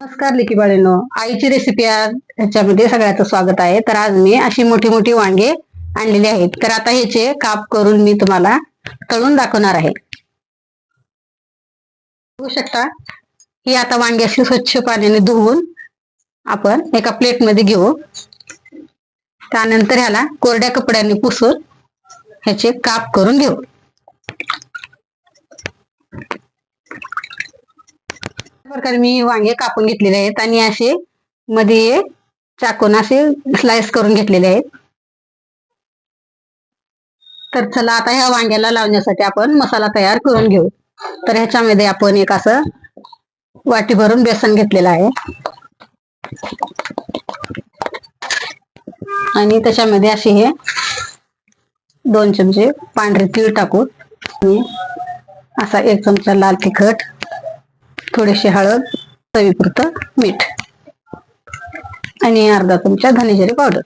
नमस्कार लिकी बाळेनो. आईची रेसिपी आज ह्याच्यामध्ये सगळ्याचं स्वागत आहे. तर आज मी अशी मोठी मोठी वांगे आणलेली आहेत. तर आता ह्याचे काप करून मी तुम्हाला तळून दाखवणार आहे. बघू शकता ही आता वांगी अशी स्वच्छ पाण्याने धुवून आपण एका प्लेटमध्ये घेऊ. त्यानंतर ह्याला कोरड्या कपड्याने पुसून ह्याचे काप करून घेऊ. प्रकारे मी वांगे कापून घेतलेले आहेत आणि असे मध्ये चाकून असे स्लाइस करून घेतलेले आहेत. तर चला आता ह्या वांग्याला लावण्यासाठी आपण मसाला तयार करून घेऊ. तर ह्याच्यामध्ये आपण एक असं वाटी भरून बेसन घेतलेलं आहे. आणि त्याच्यामध्ये असे हे दोन चमचे पांढरे तीळ टाकू आणि असा एक चमचा लाल तिखट थोडीशी हळद चवीपुरतं मीठ आणि अर्धा चमचा धनेजिरे पावडर.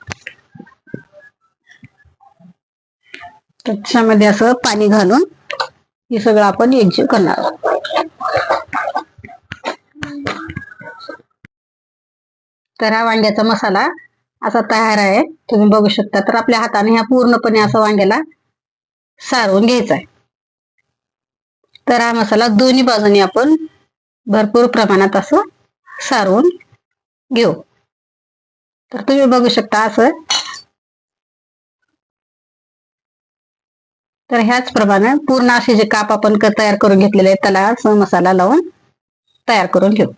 त्याच्यामध्ये असं पाणी घालून हे सगळं आपण एकजीव करणार आहोत. तर हा वांग्याचा मसाला असा तयार आहे. तुम्ही बघू शकता तर आपल्या हाताने ह्या पूर्णपणे असं वांग्याला सारवून घ्यायचा आहे. तर हा मसाला दोन्ही बाजूनी आपण भरपूर प्रमाणात असं सारवून घेऊ. तर तुम्ही बघू शकता असं. तर ह्याच प्रमाणे पूर्ण असे जे काप आपण तयार करून घेतलेले आहेत त्याला मसाला लावून तयार करून घेऊ.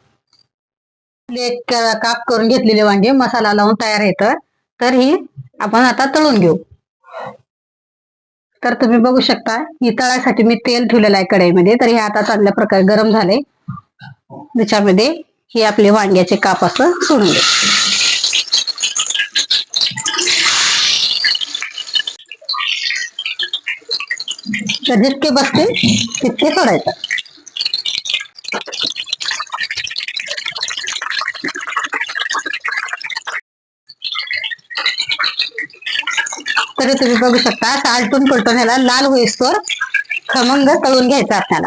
म्हणजे एक काप करून घेतलेले वांगे मसाला लावून तयार येतं तर ही आपण आता तळून घेऊ. तर तुम्ही बघू शकता ही तळासाठी मी तेल ठेवलेलं आहे कढईमध्ये तर हे आता चांगल्या प्रकारे गरम झाले त्याच्यामध्ये हे आपले वांग्याचे काप असं सोडून दे. तर जितके बसतील तितके सोडायचं. तरी तुम्ही बघू शकता आलटून पलटून ह्याला लाल होईस्तोवर खमंग तळून घ्यायचं आपल्याला.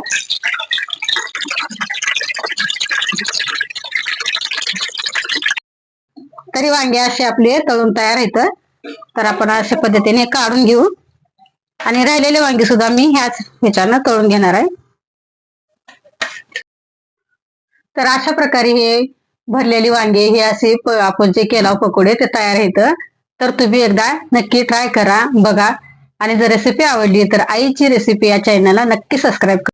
तरी वांगे असे आपले तळून तयार आहेत. तर आपण अशा पद्धतीने काढून घेऊ. आणि राहिलेले वांगे सुद्धा मी ह्याच ह्याच्यानं तळून घेणार आहे. तर अशा प्रकारे हे भरलेली वांगे हे असे आपण जे केलाव पकोडे ते तयार आहेत. तर तुम्ही एकदा नक्की ट्राय करा बघा. आणि जर रेसिपी आवडली तर आईची रेसिपी या चॅनलला नक्की सबस्क्राईब